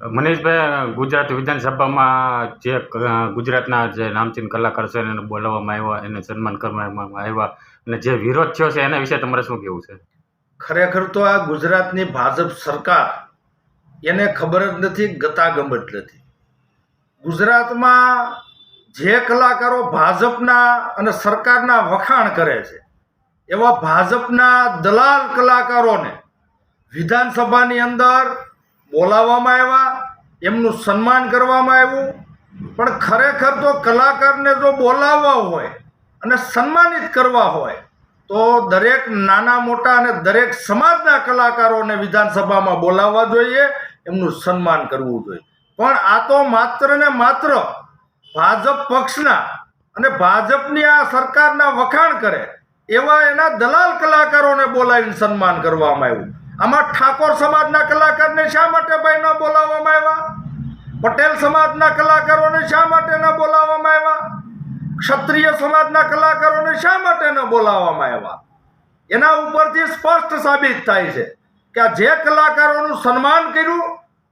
મનીષભાઈ, ગુજરાત વિધાનસભામાં જે ગુજરાતના જે નામચીન કલાકાર છે એને બોલાવવામાં આવ્યા, એને સન્માન કરવામાં આવ્યા અને જે વિરોધ થયો છે એના વિશે તમારે શું કહેવું છે? ખરેખર તો આ ગુજરાતની ભાજપ સરકાર એને ખબર જ નથી ગતાગમત નથી. ગુજરાતમાં જે કલાકારો ભાજપના અને સરકારના વખાણ કરે છે, એવા ભાજપના દલાલ કલાકારોને વિધાનસભાની અંદર બોલાવવામાં આવ્યા, એમનું સન્માન કરવામાં આવ્યું. પણ ખરેખર તો કલાકારને જો બોલાવવા હોય અને સન્માનિત કરવા હોય, તો દરેક નાના મોટા અને દરેક સમાજના કલાકારોને વિધાનસભામાં બોલાવવા જોઈએ, એમનું સન્માન કરવું જોઈએ. પણ આ તો માત્ર ને માત્ર ભાજપ પક્ષના અને ભાજપની આ સરકારના વખાણ કરે, એવા એના દલાલ કલાકારોને બોલાવીને સન્માન કરવામાં આવ્યું. આમાં ઠાકોર સમાજના કલાકારને શા માટે ભાઈ ન બોલાવવામાં આવ્યા? પટેલ સમાજના કલાકારોને શા માટે ન બોલાવવામાં આવ્યા? ક્ષત્રિય સમાજના કલાકારોને શા માટે ન બોલાવવામાં આવ્યા? એના ઉપરથી સ્પષ્ટ સાબિત થાય છે કે આ જે કલાકારોનું સન્માન કર્યું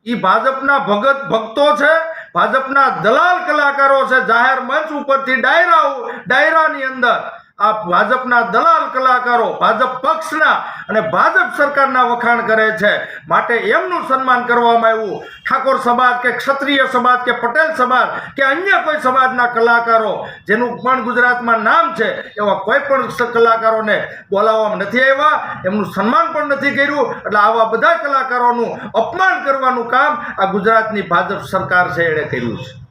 એ ભાજપના ભગત ભક્તો છે, ભાજપના દલાલ કલાકારો છે, જાહેર મંચ ઉપરથી ડાયરાઓ ડાયરાની અંદર આ ભાજપના દલાલ કલાકારો, ભાજપ પક્ષના અને ભાજપ સરકારના વખાણ કરે છે. માટે એમનું સન્માન કરવામાં આવ્યું. ઠાકોર સમાજ કે ક્ષત્રિય સમાજ કે પટેલ સમાજ કે અન્ય કોઈ સમાજના કલાકારો, જેનું પણ ગુજરાતમાં નામ છે, એવા કોઈ પણ કલાકારોને બોલાવવામાં નથી આવ્યા. એમનું સન્માન પણ નથી કર્યું. એટલે આવા બધા કલાકારોનું અપમાન કરવાનું કામ આ ગુજરાતની ભાજપ સરકાર છે, એણે કર્યું છે.